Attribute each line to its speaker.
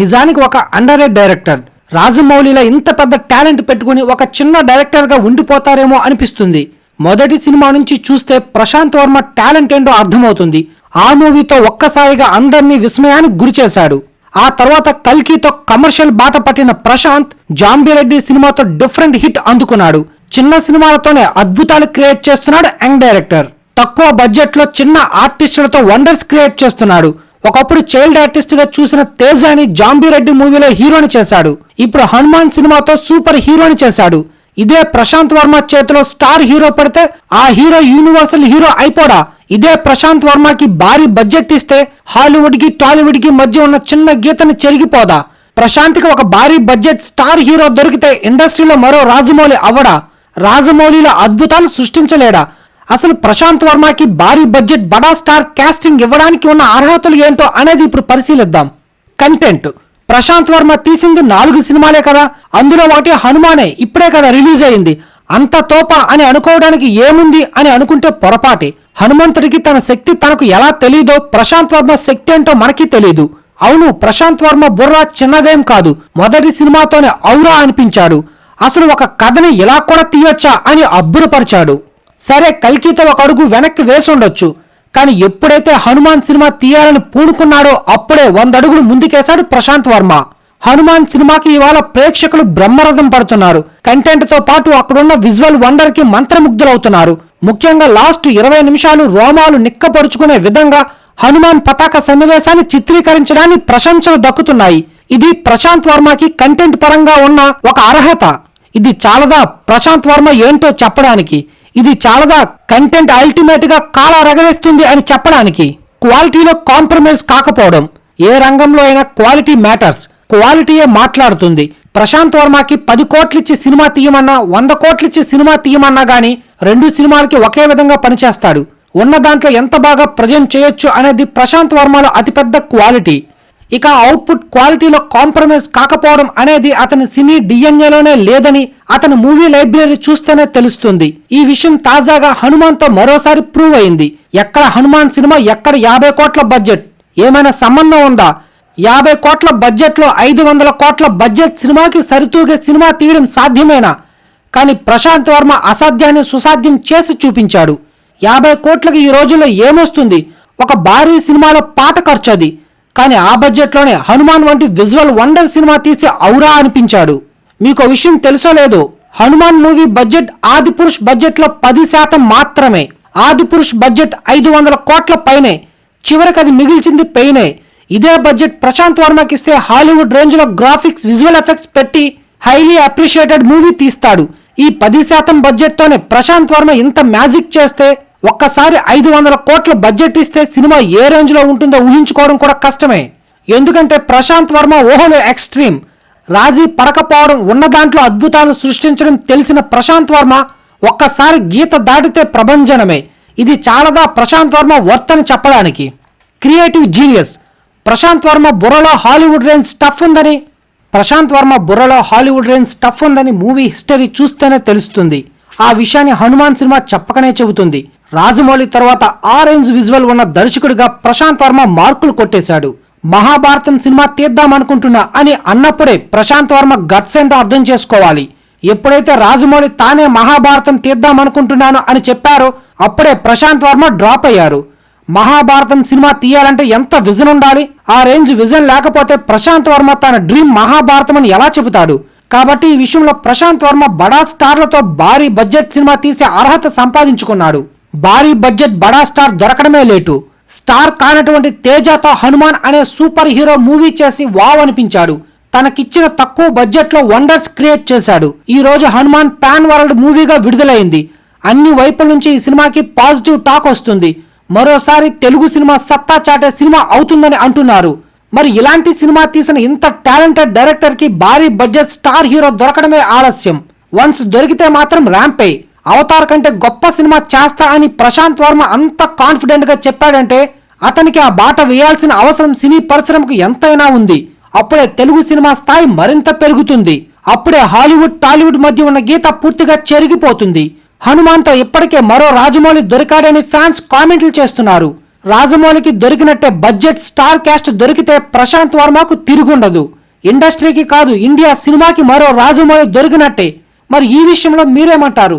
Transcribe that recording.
Speaker 1: నిజానికి ఒక under director రాజమౌళిలో ఇంత పెద్ద టాలెంట్ పెట్టుకుని ఒక చిన్న డైరెక్టర్గా ఉండిపోతారేమో అనిపిస్తుంది. మొదటి సినిమా నుంచి చూస్తే ప్రశాంత్ వర్మ టాలెంట్ ఏంటో అర్థమవుతుంది. ఆ మూవీతో ఒక్కసారిగా అందరినీ విస్మయానికి గురిచేశాడు ఆ తర్వాత కల్కితో కమర్షియల్ బాట పట్టిన ప్రశాంత్ జాంబిరెడ్డి సినిమాతో డిఫరెంట్ హిట్ అందుకున్నాడు. చిన్న సినిమాలతోనే అద్భుతాలు క్రియేట్ చేస్తున్నాడు యంగ్ డైరెక్టర్ తక్కువ బడ్జెట్లో చిన్న ఆర్టిస్టులతో వండర్స్ క్రియేట్ చేస్తున్నాడు. ఒకప్పుడు చైల్డ్ ఆర్టిస్ట్గా చూసిన తేజాని జాంబీరెడ్డి మూవీలో హీరోని చేశాడు. ఇప్పుడు హనుమాన్ సినిమాతో సూపర్ హీరోని చేశాడు. ఇదే ప్రశాంత్ వర్మ చేతిలో స్టార్ హీరో పడితే ఆ హీరో యూనివర్సల్ హీరో అయిపోడా? ఇదే ప్రశాంత్ వర్మకి భారీ బడ్జెట్ ఇస్తే హాలీవుడ్కి టాలీవుడ్కి మధ్య ఉన్న చిన్న గీతని చెరిగిపోదా? ప్రశాంత్కి ఒక భారీ బడ్జెట్ స్టార్ హీరో దొరికితే ఇండస్ట్రీలో మరో రాజమౌళి అవడా రాజమౌళిలో అద్భుతాలు సృష్టించలేడా? అసలు ప్రశాంత్ వర్మకి భారీ బడ్జెట్ బడా స్టార్ కాస్టింగ్ ఇవ్వడానికి ఉన్న అర్హతలు ఏంటో అనేది ఇప్పుడు పరిశీలిద్దాం. కంటెంట్. ప్రశాంత్ వర్మ తీసింది నాలుగు సినిమాలే కదా అందులో ఒకటి హనుమానే ఇప్పుడే కదా రిలీజ్ అయింది. అంత తోప అని అనుకోవడానికి ఏముంది అని అనుకుంటే పొరపాటే. హనుమంతుడికి తన శక్తి తనకు ఎలా తెలీదో ప్రశాంత్ వర్మ శక్తి ఏంటో మనకి తెలీదు. అవును ప్రశాంత్ వర్మ బుర్ర చిన్నదేం కాదు మొదటి సినిమాతోనే ఔరా అనిపించాడు. అసలు ఒక కథని ఇలా కూడా తీయొచ్చా అని అబ్బురపరిచాడు. సరే కల్కితో ఒక అడుగు వెనక్కి వేసుండొచ్చు కానీ ఎప్పుడైతే హనుమాన్ సినిమా తీయాలని పూనుకున్నాడో అప్పుడే వంద అడుగులు ముందుకేశాడు ప్రశాంత్ వర్మ. హనుమాన్ సినిమాకి ఇవాళ ప్రేక్షకులు బ్రహ్మరథం పడుతున్నారు. కంటెంట్తో పాటు అక్కడున్న విజువల్ వండర్కి మంత్రముగ్ధులవుతున్నారు. ముఖ్యంగా లాస్ట్ ఇరవై నిమిషాలు రోమాలు నిక్కపరుచుకునే విధంగా హనుమాన్ పతాక సన్నివేశాన్ని చిత్రీకరించడానికి ప్రశంసలు దక్కుతున్నాయి. ఇది ప్రశాంత్ వర్మకి కంటెంట్ పరంగా ఉన్న ఒక అర్హత. ఇది చాలదా ప్రశాంత్ వర్మ ఏంటో చెప్పడానికి? ఇది చాలదా కంటెంట్ అల్టిమేట్గా కాలా రగరేస్తుంది అని చెప్పడానికి క్వాలిటీలో కాంప్రమైజ్ కాకపోవడం ఏ రంగంలో అయినా క్వాలిటీ మ్యాటర్స్ క్వాలిటీయే మాట్లాడుతుంది. ప్రశాంత్ వర్మకి పది కోట్లిచ్చి సినిమా తీయమన్నా వంద కోట్లిచ్చి సినిమా తీయమన్నా గానీ రెండు సినిమాలకి ఒకే విధంగా పనిచేస్తాడు. ఉన్న దాంట్లో ఎంత బాగా ప్రజెంట్ చేయొచ్చు అనేది ప్రశాంత్ వర్మలో అతిపెద్ద క్వాలిటీ ఇక అవుట్పుట్ క్వాలిటీలో కాంప్రమైజ్ కాకపోవడం అనేది అతని సినీ డిఎన్ఏలోనే లేదని అతని మూవీ లైబ్రరీ చూస్తేనే తెలుస్తుంది. ఈ విషయం తాజాగా హనుమాన్తో మరోసారి ప్రూవ్ అయింది. ఎక్కడ హనుమాన్ సినిమా ఎక్కడ యాభై కోట్ల బడ్జెట్? ఏమైనా సంబంధం ఉందా? యాభై కోట్ల బడ్జెట్లో ఐదు వందల కోట్ల బడ్జెట్ సినిమాకి సరితూగే సినిమా తీయడం సాధ్యమేనా? కానీ ప్రశాంత్ వర్మ అసాధ్యాన్ని సుసాధ్యం చేసి చూపించాడు. యాభై కోట్లకి ఈ రోజుల్లో ఏమొస్తుంది? ఒక భారీ సినిమాలో పాట ఖర్చు అది. కానీ ఆ బడ్జెట్లోనే హనుమాన్ వంటి విజువల్ వండర్ సినిమా తీసి ఔరా అనిపించాడు. మీకు విషయం తెలుసో లేదో హనుమాన్ మూవీ బడ్జెట్ ఆదిపురుష్ బడ్జెట్లో పది శాతం మాత్రమే. ఆదిపురుష్ బడ్జెట్ ఐదు వందల కోట్ల పైనే. చివరికి అది మిగిల్చింది పెయినే. ఇదే బడ్జెట్ ప్రశాంత్ వర్మకి ఇస్తే హాలీవుడ్ రేంజ్లో గ్రాఫిక్స్ విజువల్ ఎఫెక్ట్స్ పెట్టి హైలీ అప్రిషియేటెడ్ మూవీ తీస్తాడు. ఈ పది శాతం బడ్జెట్తోనే ప్రశాంత్ వర్మ ఇంత మ్యాజిక్ చేస్తే ఒక్కసారి ఐదు వందల కోట్ల బడ్జెట్ ఇస్తే సినిమా ఏ రేంజ్లో ఉంటుందో ఊహించుకోవడం కూడా కష్టమే. ఎందుకంటే ప్రశాంత్ వర్మ ఊహలు ఎక్స్ట్రీమ్. రాజీ పడకపోవడం ఉన్న దాంట్లో అద్భుతాలు సృష్టించడం తెలిసిన ప్రశాంత్ వర్మ ఒక్కసారి గీత దాటితే ప్రభంజనమే. ఇది చాలదా ప్రశాంత్ వర్మ వర్త్ అని చెప్పడానికి. Creative genius. ప్రశాంత్ వర్మ బుర్రలో హాలీవుడ్ రేంజ్ స్టఫ్ ఉందని ప్రశాంత్ వర్మ బుర్రలో హాలీవుడ్ రేంజ్ స్టఫ్ ఉందని మూవీ హిస్టరీ చూస్తేనే తెలుస్తుంది. ఆ విషయాన్ని హనుమాన్ సినిమా చెప్పకనే చెబుతుంది. రాజమౌళి తర్వాత ఆ రేంజ్ విజువల్ ఉన్న దర్శకుడిగా ప్రశాంత్ వర్మ మార్కులు కొట్టేశాడు. మహాభారతం సినిమా తీద్దామనుకుంటున్నా అని అన్నప్పుడే ప్రశాంత్ వర్మ గట్స్ ఏంటో అర్థం చేసుకోవాలి. ఎప్పుడైతే రాజమౌళి తానే మహాభారతం తీద్దామనుకుంటున్నాను అని చెప్పారో అప్పుడే ప్రశాంత్ వర్మ డ్రాప్ అయ్యారు. మహాభారతం సినిమా తీయాలంటే ఎంత విజన్ ఉండాలి? ఆ రేంజ్ విజన్ లేకపోతే ప్రశాంత్ వర్మ తన డ్రీమ్ మహాభారతం అని ఎలా చెబుతాడు? కాబట్టి ఈ విషయంలో ప్రశాంత్ వర్మ బడా స్టార్లతో భారీ బడ్జెట్ సినిమా తీసే అర్హత సంపాదించుకున్నాడు. భారీ బడ్జెట్ బడా స్టార్ దొరకడమే లేటు. స్టార్ కానటువంటి తేజతో హనుమాన్ అనే సూపర్ హీరో మూవీ చేసి వావ్ అనిపించాడు. తనకిచ్చిన తక్కువ బడ్జెట్లో వండర్స్ క్రియేట్ చేశాడు. ఈ రోజు హనుమాన్ పాన్ వరల్డ్ మూవీగా విడుదలైంది. అన్ని వైపుల నుంచి ఈ సినిమాకి పాజిటివ్ టాక్ వస్తుంది. మరోసారి తెలుగు సినిమా సత్తా చాటే సినిమా అవుతుందని అంటున్నారు. మరి ఇలాంటి సినిమా తీసిన ఇంత టాలెంటెడ్ డైరెక్టర్కి భారీ బడ్జెట్ స్టార్ హీరో దొరకడమే ఆలస్యం. వన్స్ దొరికితే మాత్రం ర్యాంపే. అవతార్ కంటే గొప్ప సినిమా చేస్తా అని ప్రశాంత్ వర్మ అంత కాన్ఫిడెంట్గా చెప్పాడంటే అతనికి ఆ బాట వేయాల్సిన అవసరం సినీ పరిశ్రమకు ఎంతైనా ఉంది. అప్పుడే తెలుగు సినిమా స్థాయి మరింత పెరుగుతుంది. అప్పుడే హాలీవుడ్ టాలీవుడ్ మధ్య ఉన్న గీత పూర్తిగా చెరిగిపోతుంది. హనుమాన్తో ఇప్పటికే మరో రాజమౌళి దొరికాడని ఫ్యాన్స్ కామెంట్లు చేస్తున్నారు. రాజమౌళికి దొరికినట్టే బడ్జెట్ స్టార్ క్యాస్ట్ దొరికితే ప్రశాంత్ వర్మకు తిరుగుండదు. ఇండస్ట్రీకి కాదు ఇండియా సినిమాకి మరో రాజమౌళి దొరికినట్టే. మరి ఈ విషయంలో మీరేమంటారు?